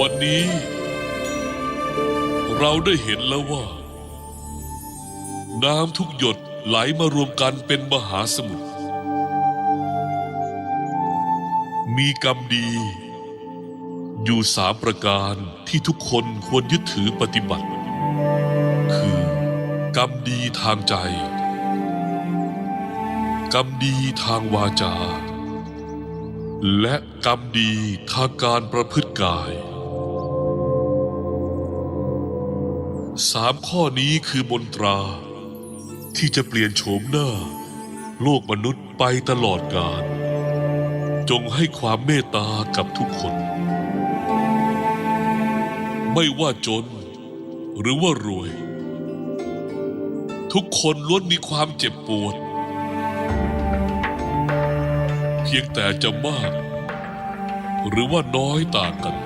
วันนี้ เราได้เห็นแล้วว่า น้ำทุกหยดไหลมารวมกันเป็นมหาสมุทรมีกรรมดี อยู่สามประการที่ทุกคนควรยึดถือปฏิบัติ คือกรรมดีทางใจ กรรมดีทางวาจา และกรรมดีทางการประพฤติกาย สามข้อนี้คือบนตรา ที่จะเปลี่ยนโฉมหน้า โลกมนุษย์ไปตลอดกาลจงให้ความเมตตากับทุกคน ไม่ว่าจน หรือว่ารวย ทุกคนล้วนมีความเจ็บปวด เพียงแต่จะมาก หรือว่าน้อยต่างกัน